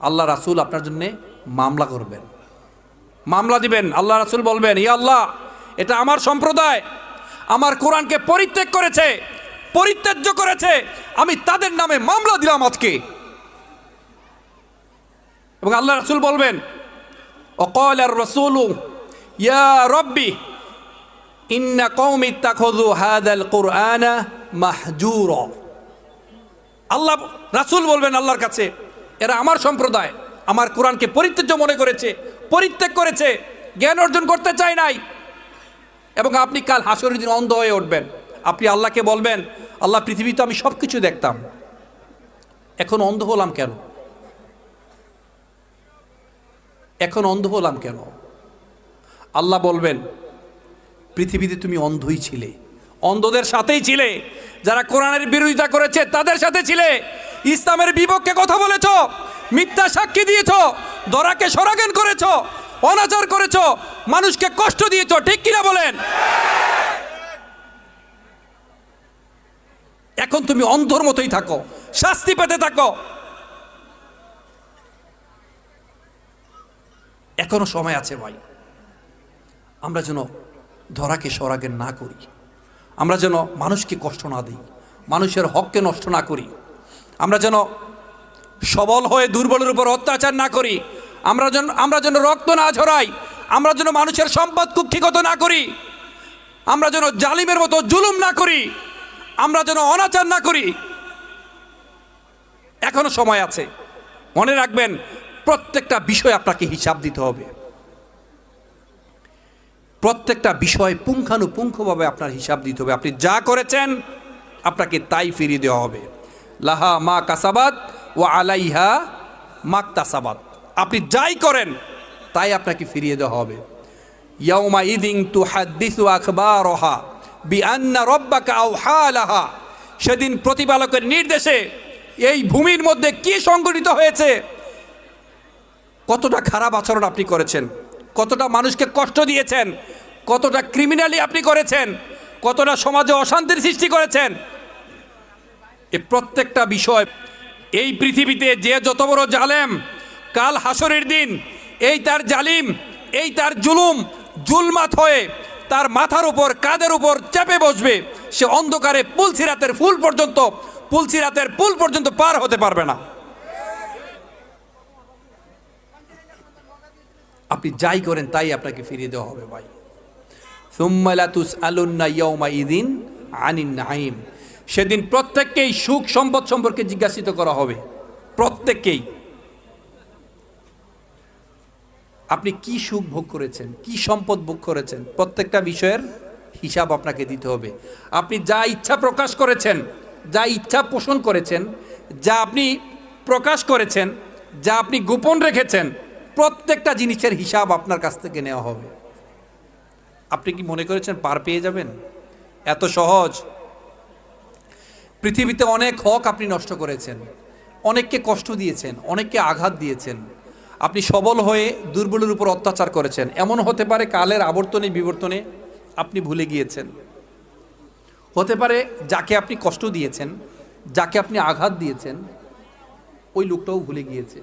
আল্লাহ রাসূল আপনার জন্য মামলা করবেন। মামলা দিবেন। আল্লাহ রাসূল বলবেন, ইয়া আল্লাহ, এটা আমার সম্প্রদায়। আমার কোরআনকে পরিত্যাগ করেছে, পরিত্যাজ্য করেছে। আমি তাদের নামে মামলা দিলাম আজকে। এবং আল্লাহ রাসুল বলবেন, অকল আর রসুল, ইয়া রব্বি, ইন্না কৌমি তাখজু হাদাল কোরআনা মাহজুর। আল্লাহ, রাসূল বলবেন আল্লাহর কাছে এরা আমার সম্প্রদায়। আমার কোরআনকে পরিত্যাজ্য মনে করেছে, পরিত্যাগ করেছে, জ্ঞান অর্জন করতে চায় নাই। এবং আপনি কাল হাসরের দিন অন্ধ হয়ে উঠবেন। আপনি আল্লাহকে বলবেন, আল্লাহ, পৃথিবীতে আমি সব কিছু দেখতাম। এখন অন্ধ হলাম কেন? এখন অন্ধ হলাম কেন? আল্লাহ বলবেন, পৃথিবীতে তুমি অন্ধই ছিলে। অন্ধদের সাথেই ছিলে। যারা কোরআনের বিরোধিতা করেছে, তাদের সাথে ছিলে। ইসলামের বিপক্ষে কথা বলেছ, মিথ্যা সাক্ষী দিয়েছ, দরাকে সরাগেন করেছ, অনাচার করেছ, মানুষকে কষ্ট দিয়েছ, ঠিক কিনা বলেন? এখন তুমি অন্ধর মতোই থাকো, শাস্তি পেতে থাকো। এখনও সময় আছে ভাই, আমরা যেন ধরাকে সরাগে না করি, আমরা যেন মানুষকে কষ্ট না দিই, মানুষের হককে নষ্ট না করি। আমরা যেন সবল হয়ে দুর্বলের উপর অত্যাচার না করি, আমরা যেন আমরা যেন রক্ত না ঝরাই, আমরা যেন মানুষের সম্পদ কুক্ষিগত না করি, আমরা যেন জালিমের মতো জুলুম না করি, আমরা যেন অনাচার না করি। এখনও সময় আছে। মনে রাখবেন, প্রত্যেকটা বিষয় আপনাকে হিসাব দিতে হবে। প্রত্যেকটা বিষয় পুঙ্খানুপুঙ্খভাবে আপনার হিসাব দিতে হবে। আপনি যা করেছেন, আপনাকে তাই ফিরিয়ে দেওয়া হবে। লাহা মা কাসাবাদ ও আলাইহা মাক্তাসাবাদ আপনি যাই করেন, তাই আপনাকে ফিরিয়ে দেওয়া হবে। ইয়াউমা ইদিং তু হাদ্দিসু আখবারহা বি আন্না আওহালাহা সেদিন প্রতিপালকের নির্দেশে এই ভূমির মধ্যে কি সংগঠিত হয়েছে? কতটা খারাপ আচরণ আপনি করেছেন? কতটা মানুষকে কষ্ট দিয়েছেন? কতটা ক্রিমিনালি আপনি করেছেন? কতটা সমাজে অশান্তির সৃষ্টি করেছেন? এ প্রত্যেকটা বিষয় এই পৃথিবীতে যে যত বড় জালেম, কাল হাসরের দিন এই তার জালিম, এই তার জুলুম জুলমাত হয়ে তার মাথার উপর কাদের উপর চেপে বসবে, সে অন্ধকারে পুলসিরাতের ফুল পর্যন্ত, পুলসিরাতের পুল পর্যন্ত পার হতে পারবে না। আপনি যাই করেন, তাই আপনাকে ফিরিয়ে দেওয়া হবে ভাই। সুম্মালাতুস আলুন্না ইয়ৌমা ইদিন আনিন নাইম সেদিন প্রত্যেককেই সুখ সম্পদ সম্পর্কে জিজ্ঞাসিত করা হবে। প্রত্যেককেই। আপনি কি সুখ ভোগ করেছেন? কি সম্পদ ভোগ করেছেন? প্রত্যেকটা বিষয়ের হিসাব আপনাকে দিতে হবে। আপনি যা ইচ্ছা প্রকাশ করেছেন, যা ইচ্ছা পোষণ করেছেন, যা আপনি প্রকাশ করেছেন, যা আপনি গোপন রেখেছেন, প্রত্যেকটা জিনিসের হিসাব আপনার কাছ থেকে নেওয়া হবে। আপনি কি মনে করেছেন পার পেয়ে যাবেন? এত সহজ। পৃথিবীতে অনেক হক আপনি নষ্ট করেছেন, অনেককে কষ্ট দিয়েছেন, অনেককে আঘাত দিয়েছেন। আপনি সবল হয়ে দুর্বলের উপর অত্যাচার করেছেন। এমন হতে পারে কালের আবর্তনে বিবর্তনে আপনি ভুলে গিয়েছেন। হতে পারে যাকে আপনি কষ্ট দিয়েছেন, যাকে আপনি আঘাত দিয়েছেন, ওই লোকটাও ভুলে গিয়েছে।